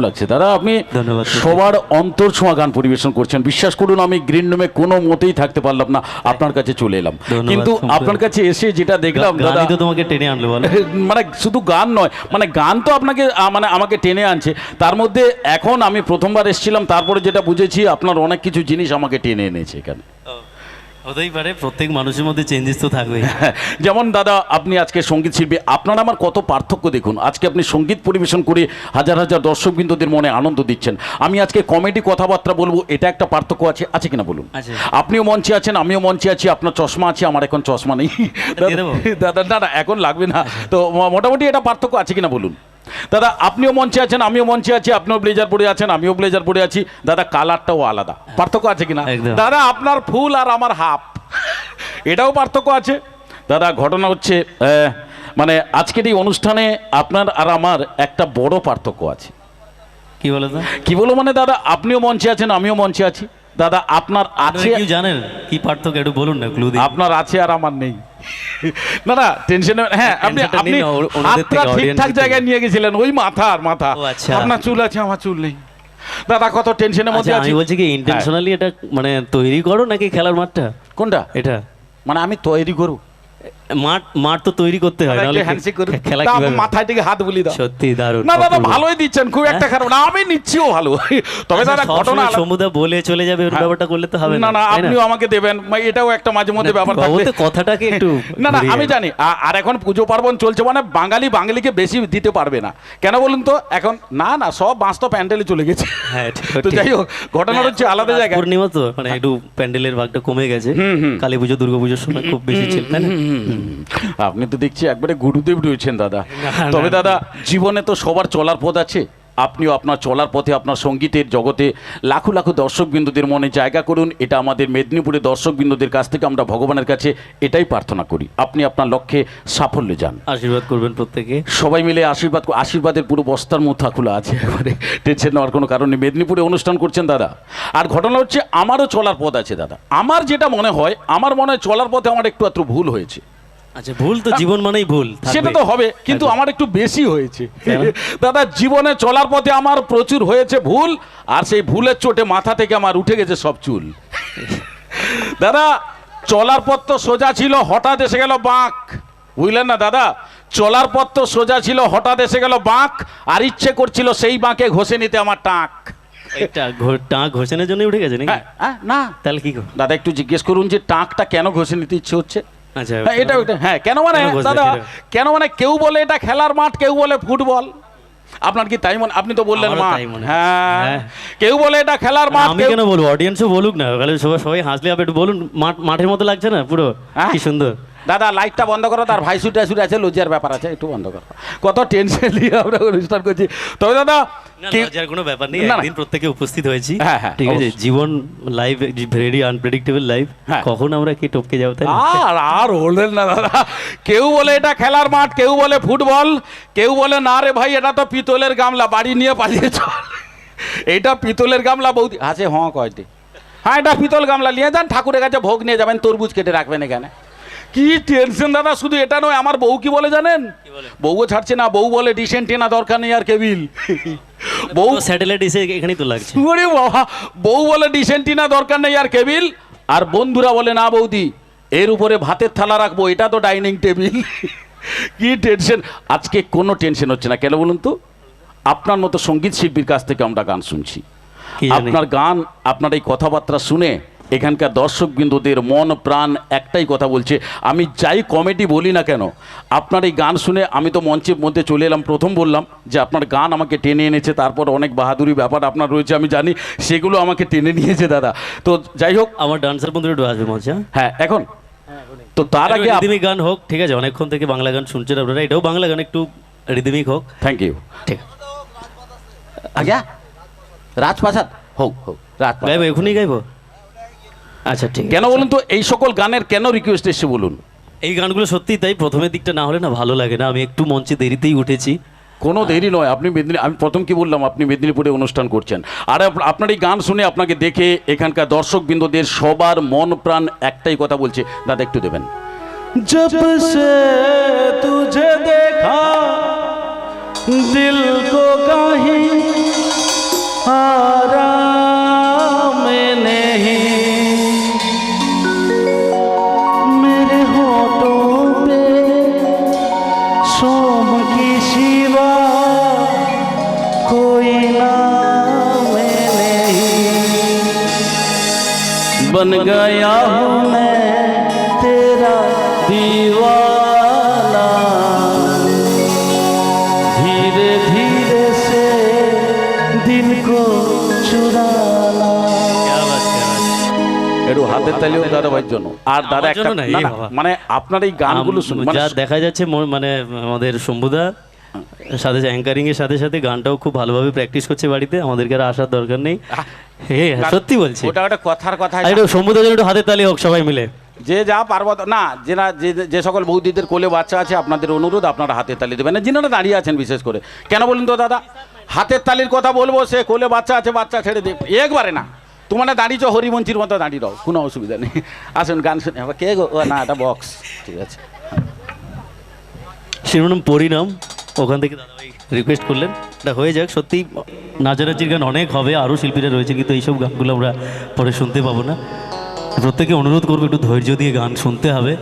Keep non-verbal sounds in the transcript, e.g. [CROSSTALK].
লাগছে। দাদা আপনি ধন্যবাদ। সবার অন্তর ছোঁয়া গান পরিবেশন করছেন। বিশ্বাস করুন আমি গ্রিন রুমে কোনো মতেই থাকতে পারলাম না। আপনার কাছে চলে এলাম। কিন্তু আপনার কাছে এসে যেটা দেখলাম দাদা তো তোমাকে টেনে আনলো [LAUGHS] মানে শুধু গান নয় মানে গান তো আপনাকে মানে আমাকে টেনে আনছে। তার মধ্যে এখন আমি প্রথমবার এসেছিলাম তারপরে যেটা বুঝেছি আপনার অনেক কিছু জিনিস আমাকে টেনে এনেছে এখানে। হতেই পারে প্রত্যেক মানুষের মধ্যে চেঞ্জেস তো থাকবেই। [LAUGHS] যেমন দাদা আপনি আজকে সংগীত শিল্পী আপনার আমার কত পার্থক্য দেখুন। আজকে আপনি সংগীত পরিবেশন করে হাজার হাজার দর্শক দর্শকবৃন্দদের মনে আনন্দ দিচ্ছেন। আমি আজকে কমেডি কথাবার্তা বলব এটা একটা পার্থক্য আছে আছে কিনা বলুন? আপনিও মঞ্চে আছেন আমিও মঞ্চে আছি আপনার চশমা আছে আমার এখন চশমা নেই? দাদা না না এখন লাগবে না। তো মোটামুটি এটা পার্থক্য আছে কিনা বলুন? দাদা আপনিও মঞ্চে আছেন আমিও মঞ্চে আছি আপনিও ব্লেজার পরে আছেন আমিও ব্লেজার পরে আছি। দাদা কালারটাও আলাদা। পার্থক্য আছে কিনা? দাদা আপনার ফুল আর আমার হাফ। এটাও পার্থক্য আছে। দাদা ঘটনা হচ্ছে মানে আজকের এই অনুষ্ঠানে আপনার আর আমার একটা বড় পার্থক্য আছে। কি বলো কি বলব মানে দাদা আপনিও মঞ্চে আছেন আমিও মঞ্চে আছি। দাদা আপনার আছে জানেন কি পার্থক্য? একটু বলুন না ক্লু আপনার আছে আর আমার নেই। না না টেনশন হ্যাঁ আপনি আপনি হাতটা ঠিকঠাক জায়গায় নিয়ে গেছিলেন ওই মাথা। আর মাথা আচ্ছা। আপনার চুল আছে আমার চুল নেই। দাদা কত টেনশনের মধ্যে আচ্ছা আছি। আমি বলছি কি ইন্টেনশনালি এটা মানে তৈরি করো নাকি খেলার মাঠটা? কোনটা? এটা। মানে আমি তৈরি করব। মাঠ মাঠ তো তৈরি করতে হয় নাহলে খেলা কীভাবে? মাথায় থেকে হাত বুলি দাও। সত্যি দারুণ না দাদা ভালোই দিচ্ছেন খুব একটা খারাপ না আমি নিচ্ছিও ভালো। [LAUGHS] তবে আচ্ছা, দাদা ঘটনা সমুদা বলে চলে যাবে হ্যাঁ। ব্যাপারটা করলে তো হবে না না আপনিও আমাকে দেবেন এটাও একটা মাঝে মধ্যে না, ব্যাপার থাকবে কথাটাকে একটু [LAUGHS] না না আমি জানি আর এখন পুজো পার্বণ চলছে মানে বাঙালি বাঙালিকে বেশি দিতে পারবে না। কেন বলুন তো এখন না না সব বাঁশ তো প্যান্ডেলে চলে গেছে। হ্যাঁ তো যাই হোক ঘটনা হচ্ছে আলাদা রাস জায়গায়। পূর্ণিমা তো মানে একটু প্যান্ডেলের ভাগটা কমে গেছে। কালী পুজো দুর্গা পুজোর সময় খুব বেশি ছিল তাই না? আপনি তো দেখছি একবারে গুরুদেব রয়েছেন দাদা। তবে দাদা জীবনে তো সবার চলার পথ আছে। আপনিও আপনার চলার পথে আপনার সঙ্গীতের জগতে লাখো লাখো দর্শকবিন্দুদের মনে জায়গা করুন। এটা আমাদের মেদিনীপুরের দর্শকবিন্দুদের কাছ থেকে আমরা ভগবানের কাছে এটাই প্রার্থনা করি। আপনি আপনার লক্ষ্যে সাফল্যে যান। আশীর্বাদ করবেন প্রত্যেকে। সবাই মিলে আশীর্বাদ আশীর্বাদের পুরো বস্তার মুথা খোলা আছে এবারে টেনশন নেওয়ার কোনো কারণ মেদিনীপুরে অনুষ্ঠান করছেন দাদা। আর ঘটনা হচ্ছে আমারও চলার পথ আছে দাদা। আমার যেটা মনে হয় আমার মনে হয় চলার পথে আমার একটু একটু ভুল হয়েছে। আচ্ছা ভুল তো জীবন মানেই ভুল সেটা তো হবে কিন্তু আমার একটু বেশি হয়েছে। দাদা জীবনে চলার পথে আমার প্রচুর হয়েছে ভুল আর সেই ভুলের চোটে মাথা থেকে আমার উঠে গেছে সব চুল। দাদা চলার পথ তো সোজা ছিল হঠাৎ এসে গেল বাঁক। বুঝলেন না দাদা? চলার পথ তো সোজা ছিল হঠাৎ এসে গেল বাঁক আর ইচ্ছে করছিল সেই বাঁকে ঘষে নিতে আমার টাক। টাক ঘোষণের জন্য উঠে গেছে নাকি? হ্যাঁ, হ্যাঁ, না। তাহলে কি দাদা একটু জিজ্ঞেস করুন যে টাকটা কেন ঘষে নিতে ইচ্ছে হচ্ছে? আচ্ছা হ্যাঁ এটা হ্যাঁ কেন মানে দাদা কেন মানে কেউ বলে এটা খেলার মাঠ কেউ বলে ফুটবল। আপনার কি তাই মনে আপনি তো বললেন মাঠ। মনে হয়। হ্যাঁ। কেউ বলে এটা খেলার মাঠ আমি কেন বলব? অডিয়েন্সও বলুক না সবাই সবাই হাসলে হবে একটু বলুন মাঠ মাঠের মতো লাগছে না পুরো? হ্যাঁ? কি সুন্দর। দাদা লাইটটা বন্ধ করো তার ভাই সুটা সুট আছে লজ্জার ব্যাপার আছে একটু বন্ধ করো। কত টেনশন নিয়ে আমরা অনুষ্ঠান করছি। তবে দাদা লজ্জার কোনো ব্যাপার নেই। একদিন প্রত্যেকে উপস্থিত হয়েছি। হ্যাঁ, হ্যাঁ, ঠিক আছে জীবন লাইভ ভেরি আনপ্রেডিক্টেবল লাইভ হ্যাঁ। কখন আমরা কি টপকে যাব তাই আর আর হলেন না দাদা। কেউ বলে এটা খেলার মাঠ কেউ বলে ফুটবল কেউ বলে না রে ভাই এটা তো পিতলের গামলা বাড়ি নিয়ে পালিয়ে চল। এটা পিতলের গামলা বৌদি আছে হ্যাঁ কয়টি হ্যাঁ এটা পিতল গামলা নিয়ে যান ঠাকুরের কাছে ভোগ নিয়ে যাবেন তরমুজ কেটে রাখবেন এখানে। কি টেনশন দাদা শুধু এটা নয় আমার বউ কি বলে জানেন? বউও ছাড়ছে না বউ বলে ডিসেন্ট না দরকার নেই আর কেবিল। [LAUGHS] বউ স্যাটেলাইট এসে এখানেই তো লাগছে। ওরে বাবা বউ বলে ডিসেন্টিনা দরকার নেই আর কেবিল। আর বন্ধুরা বলে না বৌদি এর উপরে ভাতের থালা রাখব এটা তো ডাইনিং টেবিল [LAUGHS] কি টেনশন আজকে কোনো টেনশন হচ্ছে না। কেন বলুন তো? আপনার মতো সংগীত শিল্পীর কাছ থেকে আমরা গান শুনছি। আপনার গান আপনার এই কথাবার্তা শুনে এখানকার দর্শক বিন্দুদের মন প্রাণ একটাই কথা বলছে। আমি যাই কমেডি বলি না কেন আপনার এই গান শুনে আমি তো মঞ্চের মধ্যে চলে এলাম প্রথম বললাম যে আপনার গান আমাকে টেনে এনেছে তারপর অনেক বাহাদুরি ব্যাপার আপনার রয়েছে আমি জানি সেগুলো আমাকে টেনে নিয়েছে দাদা। তো যাই হোক। আমার ডান্সার বন্ধুরা একটু আসবে মঞ্চে হ্যাঁ? হ্যাঁ এখন? তো তার আগে রিদমিক গান হোক ঠিক আছে অনেকক্ষণ থেকে বাংলা গান শুনছেন আপনারা এটাও বাংলা গান একটু রিদমিক হোক। থ্যাংক ইউ ঠিক আজ্ঞা রাজপ্রাসাদ হোক হোক রাজপ্রাসাদ। গাইবো এখনই গাইবো? আচ্ছা ঠিক কেন বলুন তো এই সকল গানের কেন রিকোয়েস্ট এসছে বলুন? এই গানগুলো সত্যি তাই প্রথমের দিকটা না হলে না ভালো লাগে না। আমি একটু মঞ্চে দেরিতেই উঠেছি। কোনো দেরি নয় আপনি মেদিনী আমি প্রথম কি বললাম আপনি মেদিনীপুরে অনুষ্ঠান করছেন। আর আপনার এই গান শুনে আপনাকে দেখে এখানকার দর্শক বিন্দুদের সবার মন প্রাণ একটাই কথা বলছে। দাদা একটু দেবেন। জব সে बन गया हूँ मैं तेरा दीवाना धीरे धीरे से दिल को चुराना क्या बात क्या बात একটু হাতের তালিও দাদা ভাইয়ের জন্য আর দাদা আমার একটা জন্য না, না, এই না, বাবা। মানে আপনার এই গানগুলো শুনুন মানে যা দেখা যাচ্ছে মোর- মানে আমাদের শম্ভুদা সাথে অ্যাঙ্কারিং এর সাথে সাথে গানটাও খুব ভালোভাবে প্র্যাকটিস করছে বাড়িতে আমাদেরকে আর আসার দরকার নেই আহ, হে সত্যি বলছি। ওটা একটা কথার কথা একটু শম্ভুদার একটু হাতের তালি হোক সবাই মিলে। যে যা পারব তা- না যেনা যে যে সকল বৌদিদের কোলে বাচ্চা আছে আপনাদের অনুরোধ আপনারা হাতের তালি দেবেন। না যিনারা দাঁড়িয়ে আছেন বিশেষ করে। কেন বলুন তো দাদা? হাতের তালির কথা বলব সে কোলে বাচ্চা আছে বাচ্চা ছেড়ে দে। একবারে না। তোমার দাঁড়িয়েছ হরিমঞ্চির মতো দাঁড়িয়ে দাও কোনো অসুবিধা নেই। আসুন গান শুনে। কে গো? না এটা বক্স ঠিক আছে। শিরোনাম পরিণাম। ওখান থেকে দাদাভাই রিকোয়েস্ট করলেন। এটা হয়ে যাক, সত্যি নাচানাচির গান অনেক হবে, আরও শিল্পীরা রয়েছে, কিন্তু এইসব গানগুলো আমরা পরে শুনতে পাবো না। প্রত্যেকে অনুরোধ করব, একটু ধৈর্য দিয়ে গান শুনতে হবে।